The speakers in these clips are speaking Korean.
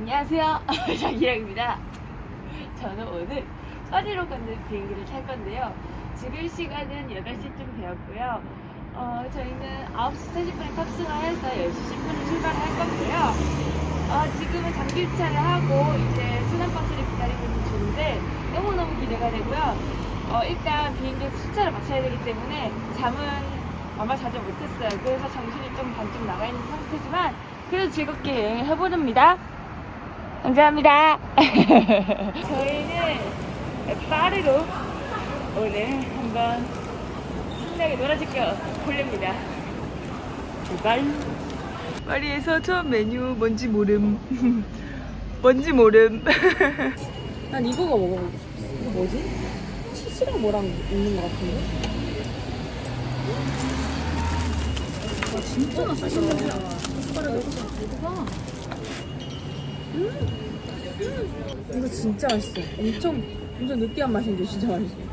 안녕하세요. 장기영입니다. 저는 오늘 파리로 가는 비행기를 탈 건데요. 지금 시간은 8시쯤 되었고요. 어, 저희는 9시 40분에 탑승을 해서 10시 10분에 출발을 할 건데요. 어, 지금은 장기차를 하고 이제 순환버스를 기다리고 있는 중인데 너무너무 기대가 되고요. 어, 일단 비행기에서 숫자를 맞춰야 되기 때문에 잠은 아마 자주 못했어요. 그래서 정신이 좀 반쯤 나가 있는 상태지만 그래도 즐겁게 여행을 해보렵니다. 감사합니다. 저희는 파리로 오늘 한번 신나게 놀아줄게요. 볼렵니다. 출발. 파리에서 처음 메뉴 뭔지 모름. 뭔지 모름. 난 이거가 먹어보고 싶어. 이거 뭐지? 치즈랑 뭐랑 있는 것 같은데? 와, 진짜 맛있겠다. 숟가락 이거 봐. 음. 이거 진짜 맛있어. 엄청, 엄청 느끼한 맛인데 진짜 맛있어.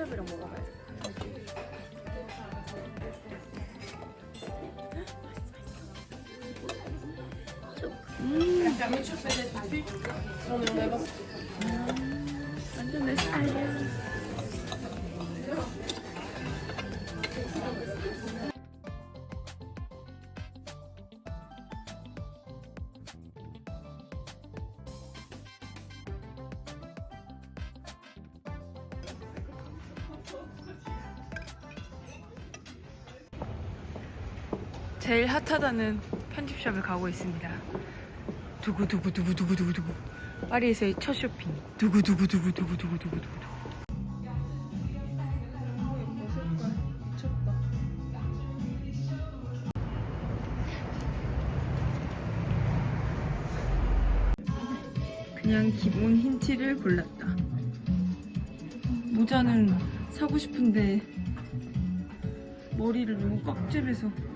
케첩이랑 먹어봐야 돼. 완전 내 스타일이야. 제일 핫하다는 편집샵을 가고 있습니다. 두구 두구 두구 두구 두구 두구. 파리에서의 첫 쇼핑. 두구 두구 두구 두구 두구 두구 두구. 그냥 기본 흰 티를 골랐다. 모자는 사고 싶은데 머리를 너무 아, 너무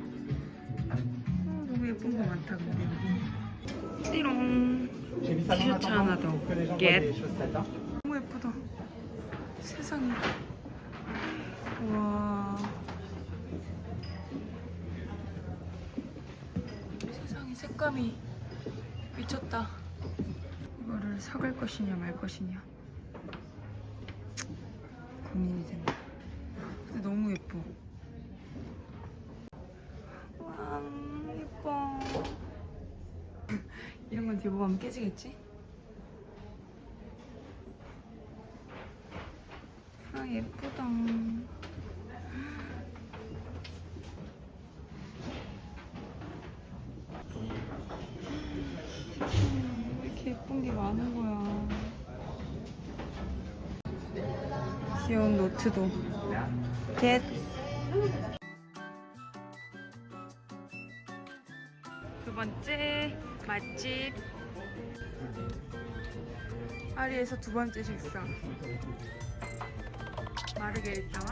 예쁜 거 많다 근데 띠롱. 티셔츠 하나 더 겟. 너무 예쁘다. 세상에. 와. 세상에 색감이 미쳤다. 이거를 사갈 것이냐 말 것이냐. 고민이 된다. 근데 너무 예뻐 와 예뻐 이런 건 들고 가면 깨지겠지? 아 예쁘다. 이렇게 예쁜 게 많은 거야? 귀여운 노트도. 겟. 두 번째 맛집 파리에서 두 번째 식사. 마르게리타와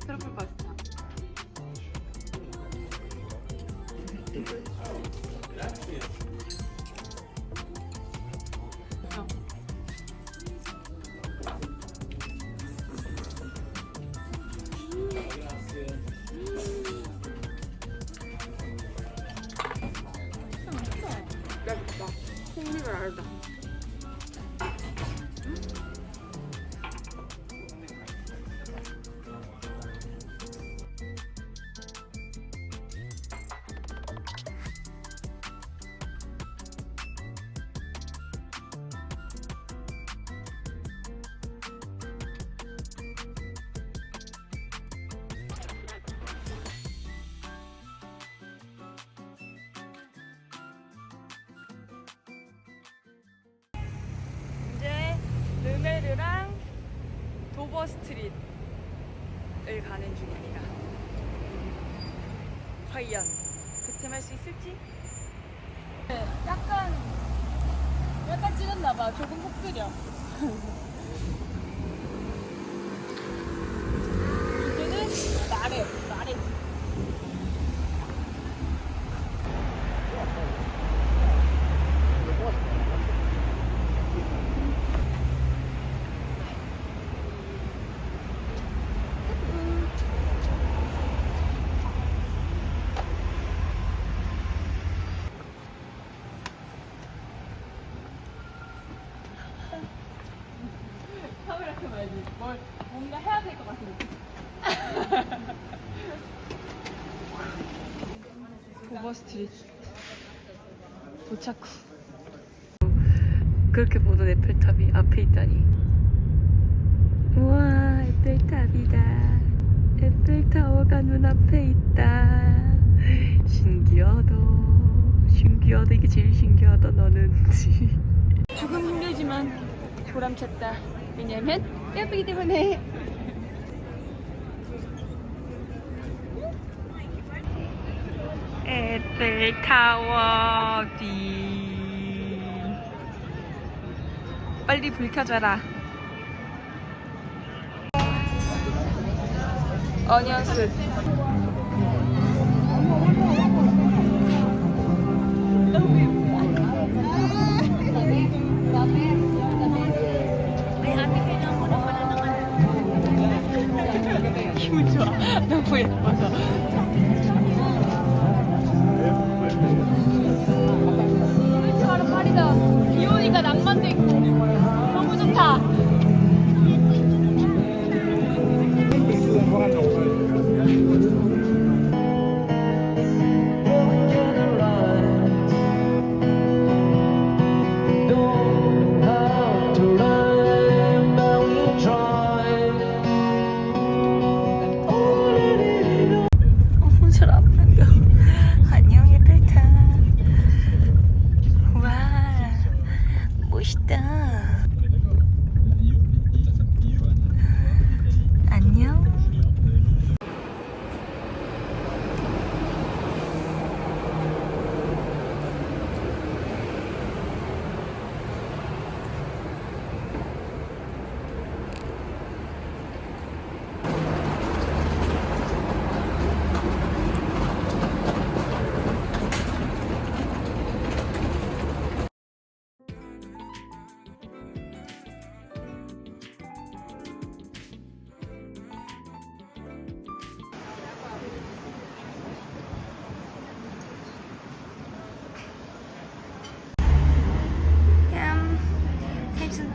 트러플 파스타 도버 스트릿을 가는 중입니다. 과연 득템할 수 있을지? 약간 약간 찍었나봐. 조금 속쓰려. 이제는 나래 나래. 카메라 켜봐야지. 뭘 뭔가 해야 될 것 같은 느낌. 도버 스트리트 도착 후. 그렇게 보던 에펠탑이 앞에 있다니. 우와 에펠탑이다. 에펠타워가 눈앞에 있다. 신기하다. 신기하다. 이게 제일 신기하다 나는. 조금 힘들지만 보람찼다. 왜냐면 예쁘기 때문에 에펠 타워 뒤 빨리 불 켜줘라. 어니언스. 기분 좋아 너무 예뻐서 낭만도 있고 너무 좋다.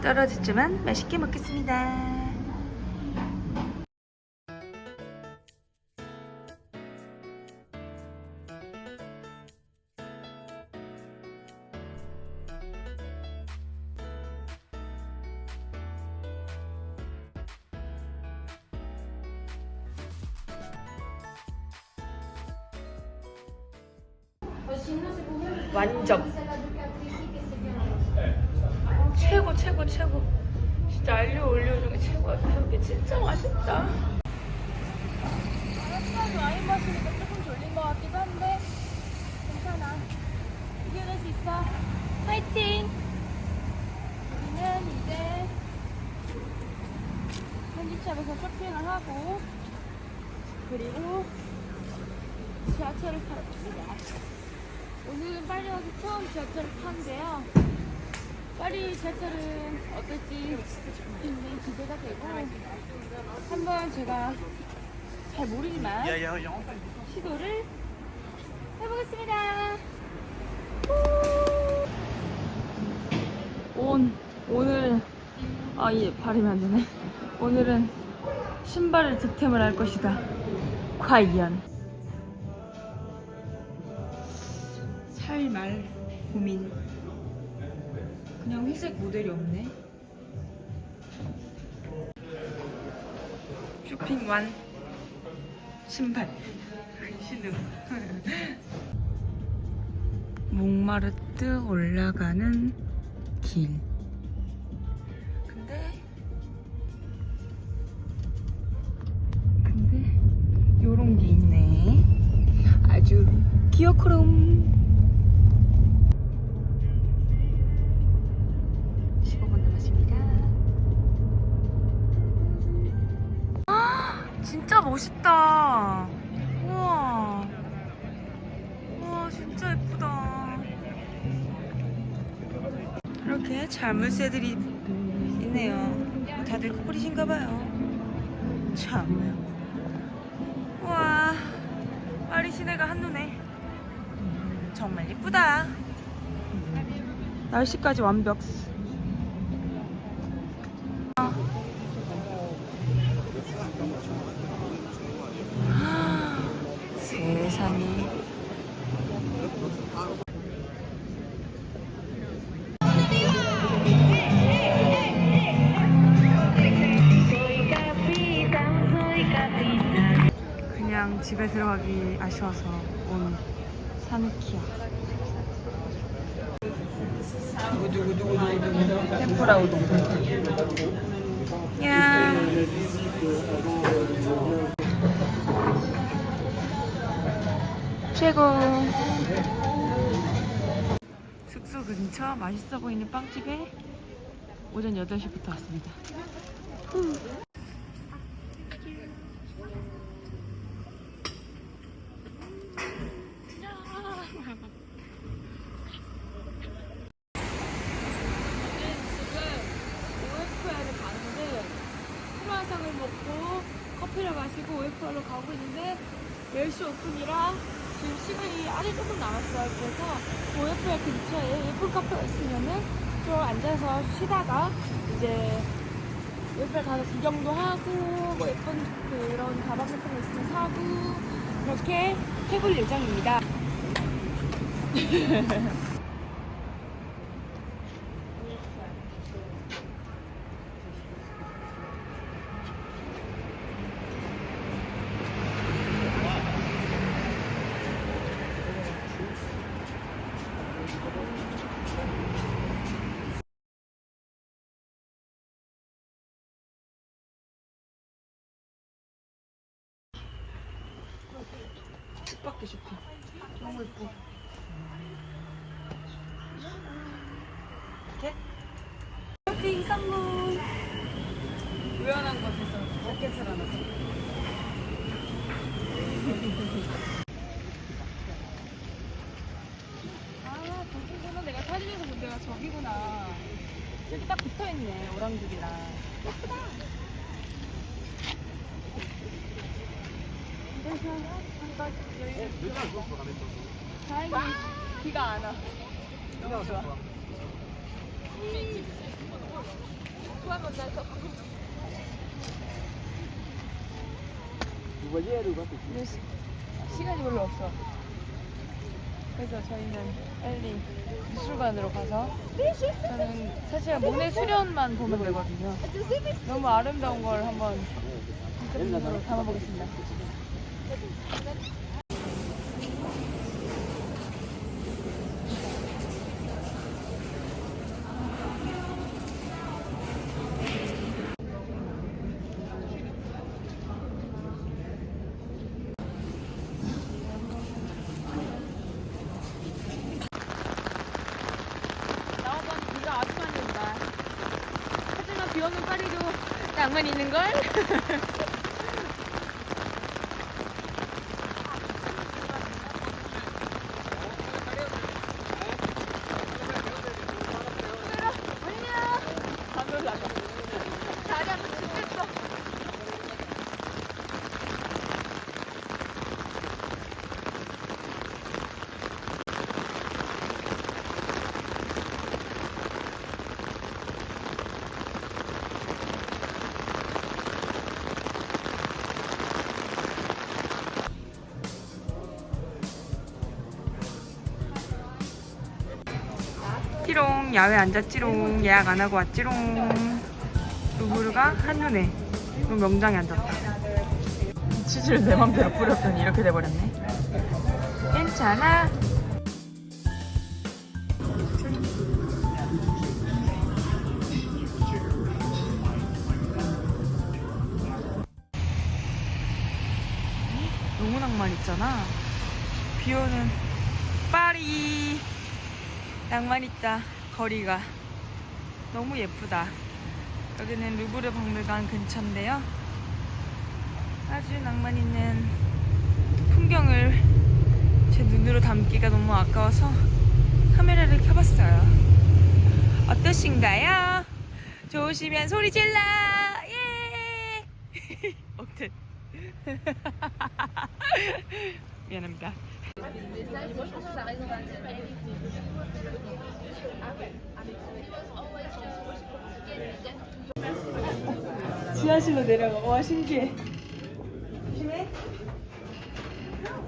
떨어졌지만 맛있게 먹겠습니다. 완전 최고 최고 최고. 진짜 알려 올려 중에 최고야 이게 진짜 맛있다. 약간 와인 마시니까 조금 졸린 것 같기도 한데 괜찮아. 이겨낼 수 있어. 파이팅! 우리는 이제 편집샵에서 쇼핑을 하고 그리고 지하철을 타러 갑니다. 오늘은 파리 와서 처음 지하철을 타는데요 파리 지하철은 어떨지 굉장히 기대가 되고 한번 제가 잘 모르지만 시도를 해보겠습니다. 온 오늘 아예 발음이 안 되네. 오늘은 신발을 득템을 할 것이다. 과연 살말 고민. 그냥 회색 모델이 없네. 쇼핑 완. 신발. 신음. 목마르트 올라가는 길. 근데 근데 요런 게 있네. 아주 기어크롬. 멋있다. 우와. 우와 진짜 예쁘다. 이렇게 자물쇠들이 있네요. 다들 커플이신가 봐요. 참. 우와. 파리 시내가 한눈에. 정말 예쁘다. 날씨까지 완벽 세상에 그냥 집에 들어가기 아쉬워서 온 사누키야. 템프라 우동. 야. 최고. 숙소 근처 맛있어 보이는 빵집에 오전 8시부터 왔습니다. 후. 지금 OFR을 가는데 크루아상을 먹고 커피를 마시고 OFR로 가고 있는데 10시 오픈이라 지금 시간이 아직 조금 남았어요. 그래서 OFR 근처에 예쁜 카페가 있으면은 좀 앉아서 쉬다가 이제 OFR 가서 구경도 하고 뭐 예쁜 그런 가방 같은 거 있으면 사고 그렇게 해볼 예정입니다. 뜻밖의 쇼핑. 너무 예뻐. 이렇게? 성공! 우연한 곳에서 로켓을 하나 사. 아, 저기구나. 내가 사진에서 본 데가 저기구나. 여기 딱 붙어 있네, 오랑줄이랑. 예쁘다. 다행히 비가 안 와. 너무 좋아. 좋아 만나서. 시- 시간이 별로 없어. 그래서 저희는 빨리 미술관으로 가서 저는 사실 모네 수련만 보면 되거든요. 너무 아름다운 걸 한번 인터뷰로 담아보겠습니다. 야외 앉았지롱 예약 안 하고 왔지롱. 루브르가 한눈에 그럼 명장에 앉았다. 치즈를 내 맘대로 뿌렸더니 이렇게 돼버렸네. 괜찮아. 너무 낭만 있잖아. 비 오는 파리. 낭만 있다 거리가 너무 예쁘다. 여기는 루브르 박물관 근처인데요. 아주 낭만 있는 풍경을 제 눈으로 담기가 너무 아까워서 카메라를 켜봤어요. 어떠신가요? 좋으시면 소리 질러! 예! 억텐 미안합니다 지하실로 내려가. 와 신기해. 조심해.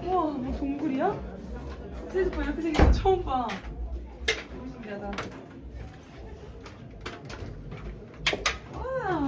우와 뭐 동굴이야? 트레스파 이렇게 생긴 거 처음 봐. 너무 신기하다. 와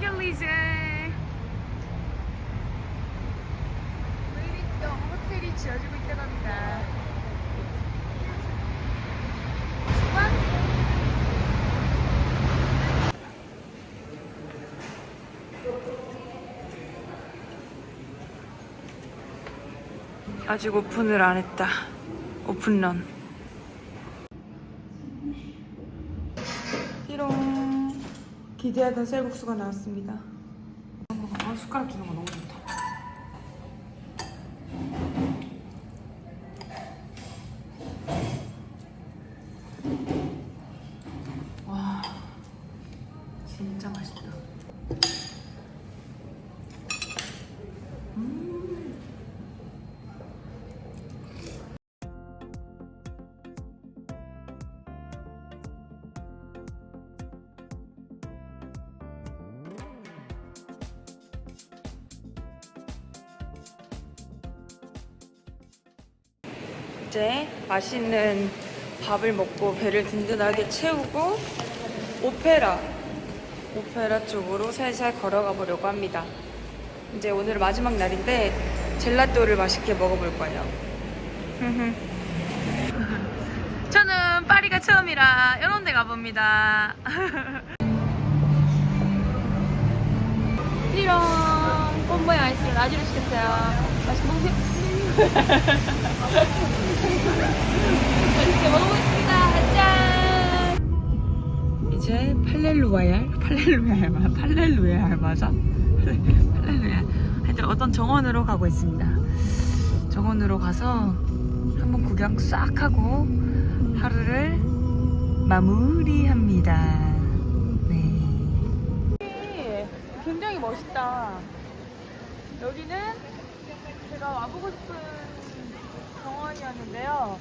샹젤리제 웨이링턴 호텔이 지어지고. 수박? 아직 오픈을 안 했다. 오픈런. 띠롱. 기대하던 쌀국수가 나왔습니다. 아, 숟가락 주는 거 너무 좋다. 이제 맛있는 밥을 먹고 배를 든든하게 채우고 오페라 오페라 쪽으로 살살 걸어가 보려고 합니다. 이제 오늘 마지막 날인데 젤라또를 맛있게 먹어볼 거예요. 저는 파리가 처음이라 이런 데 가봅니다. 띠롱 꼼보이 아이스를 라지로 시켰어요. 맛있게 먹으세요. 맛있게 먹어보겠습니다. 짠! 이제 팔렐루야얄? 팔렐루야얄 맞아? 팔렐루야얄 맞아? 팔렐루야. 하여튼 어떤 정원으로 가고 있습니다. 정원으로 가서 한번 구경 싹 하고 하루를 마무리합니다. 네. 굉장히 멋있다. 여기는 제가 와보고 싶은 정원이었는데요.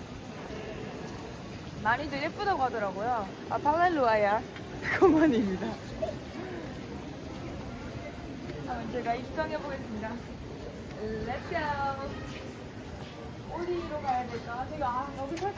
많이들 예쁘다고 하더라고요. 아, 팔렐루아야. 그만입니다. 한번 제가 입성해 보겠습니다. 렛츠고! 어디로 가야 될까? 제가 아, 여기 살